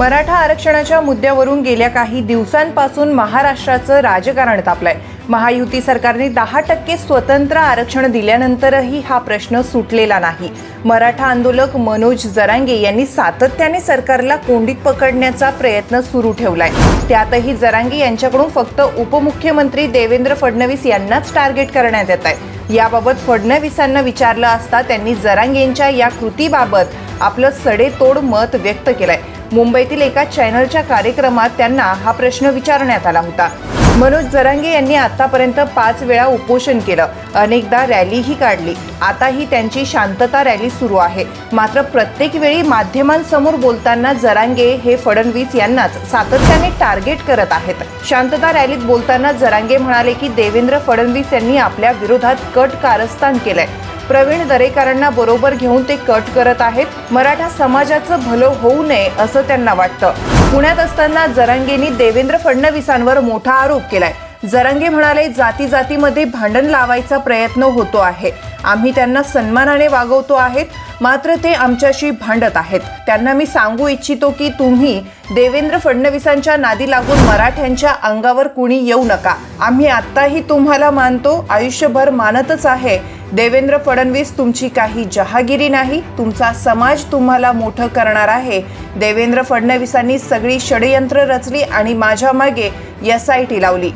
मराठा आरक्षणाच्या मुद्द्यावरून गेल्या काही दिवसांपासून महाराष्ट्राचं राजकारण तापलंय. महायुती सरकारने दहा टक्के स्वतंत्र आरक्षण दिल्यानंतरही हा प्रश्न सुटलेला नाही. मराठा आंदोलक मनोज जरांगे यांनी सातत्याने सरकारला कोंडीत पकडण्याचा प्रयत्न सुरू ठेवलाय. त्यातही जरांगे यांच्याकडून फक्त उपमुख्यमंत्री देवेंद्र फडणवीस यांनाच टार्गेट करण्यात येत आहे याबाबत फडणवीसांना विचारलं असता त्यांनी जरांगेंच्या या कृतीबाबत आपलं सडेतोड मत व्यक्त केलंय. मुंबईतील एका चॅनलच्या कार्यक्रमात त्यांना हा प्रश्न विचारण्यात आला होता. मनोज जरांगे यांनी आतापर्यंत पाच वेळा उपोषण केलं. अनेकदा रॅलीही काढली. आताही त्यांची शांतता रॅली सुरू आहे. मात्र प्रत्येक वेळी माध्यमांसमोर बोलताना जरांगे हे फडणवीस यांनाच सातत्याने टार्गेट करत आहेत. शांतता रॅलीत बोलताना जरांगे म्हणाले की देवेंद्र फडणवीस यांनी आपल्या विरोधात कट कारस्थान केलंय. प्रवीण दरेकरांना बरोबर घेऊन ते कट करत आहेत. मराठा समाजाचं भलं होऊ नये असं त्यांना वाटतं. पुण्यात असताना जरांगेंनी देवेंद्र फडणवीसांवर मोठा आरोप केलाय. जरंगे म्हणाले जाती जातीमध्ये भांडण लावायचा प्रयत्न होतो आहे. आम्ही त्यांना सन्मानाने वागवतो आहेत मात्र ते आमच्याशी भांडत आहेत. त्यांना मी सांगू इच्छितो की तुम्ही देवेंद्र फडणवीसांच्या नादी लागून मराठ्यांच्या अंगावर कुणी येऊ नका. आम्ही आत्ताही तुम्हाला मानतो आयुष्यभर मानतच आहे. देवेंद्र फडणवीस तुमची काही जहागिरी नाही तुमचा समाज तुम्हाला मोठं करणार आहे. देवेंद्र फडणवीसांनी सगळी षडयंत्र रचली आणि माझ्या मागे एस आय टी लावली.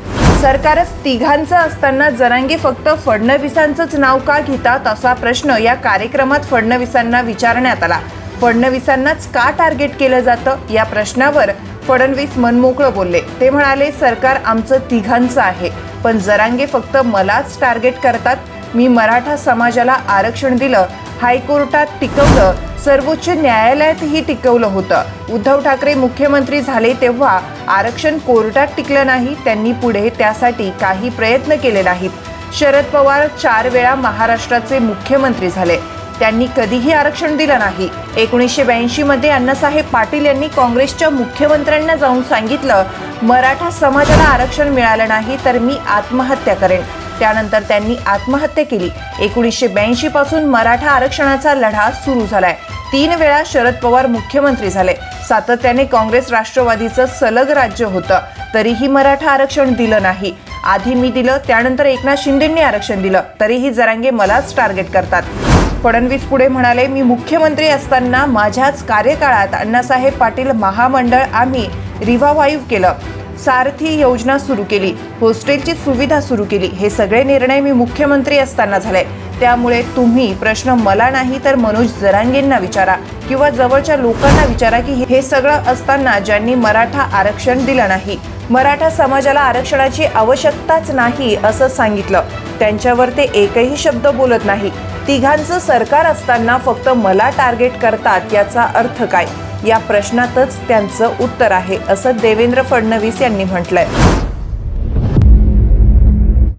सरकारच तिघांचं असताना जरांगे फक्त फडणवीसांचंच नाव का घेतात असा प्रश्न या कार्यक्रमात फडणवीसांना विचारण्यात आला. फडणवीसांनाच का टार्गेट केलं जातं? या प्रश्नावर फडणवीस मनमोकळं बोलले. ते म्हणाले सरकार आमचं तिघांचं आहे पण जरांगे फक्त मलाच टार्गेट करतात. मी मराठा समाजाला आरक्षण दिलं हायकोर्टात टिकवलं. सर्वोच्च न्यायालयातही टिकवलं होतं. उद्धव ठाकरे मुख्यमंत्री झाले तेव्हा आरक्षण कोर्टात टिकलं नाही. त्यांनी पुढे त्यासाठी काही प्रयत्न केले नाहीत. शरद पवार चार वेळा महाराष्ट्राचे मुख्यमंत्री झाले. त्यांनी कधीही आरक्षण दिलं नाही. एकोणीसशे ब्याऐंशी मध्ये अण्णासाहेब पाटील यांनी काँग्रेसच्या मुख्यमंत्र्यांना जाऊन सांगितलं मराठा समाजाला आरक्षण मिळालं नाही तर मी आत्महत्या करेन. त्यानंतर त्यांनी आत्महत्या केली. एकोणीसशे ब्याऐंशी पासून मराठा आरक्षणाचा लढा सुरू झालाय. तीन वेळा शरद पवार मुख्यमंत्री झाले. सातत्याने काँग्रेस राष्ट्रवादीचं सलग राज्य होतं. तरीही मराठा आरक्षण दिलं नाही. आधी मी दिलं त्यानंतर एकनाथ शिंदेंनी आरक्षण दिलं. तरीही जरांगे मलाच टार्गेट करतात. फडणवीस पुढे म्हणाले मी मुख्यमंत्री असताना माझ्याच कार्यकाळात अण्णासाहेब पाटील महामंडळ आम्ही रिव्हावाईव्ह केलं. सारथी योजना सुरू केली. हॉस्टेलची सुविधा सुरू केली. हे सगळे निर्णय मी मुख्यमंत्री असताना झाले. त्यामुळे तुम्ही प्रश्न मला नाही तर मनोज जरांगेंना विचारा किंवा जवळच्या लोकांना विचारा की हे सगळं असताना ज्यांनी मराठा आरक्षण दिलं नाही मराठा समाजाला आरक्षणाची आवश्यकताच नाही असं सांगितलं. त्यांच्यावर ते एकही शब्द बोलत नाही. तिघांचं सरकार असताना फक्त मला टार्गेट करतात याचा अर्थ काय? या प्रश्नातच त्यांचं उत्तर आहे असं देवेंद्र फडणवीस यांनी म्हटलंय.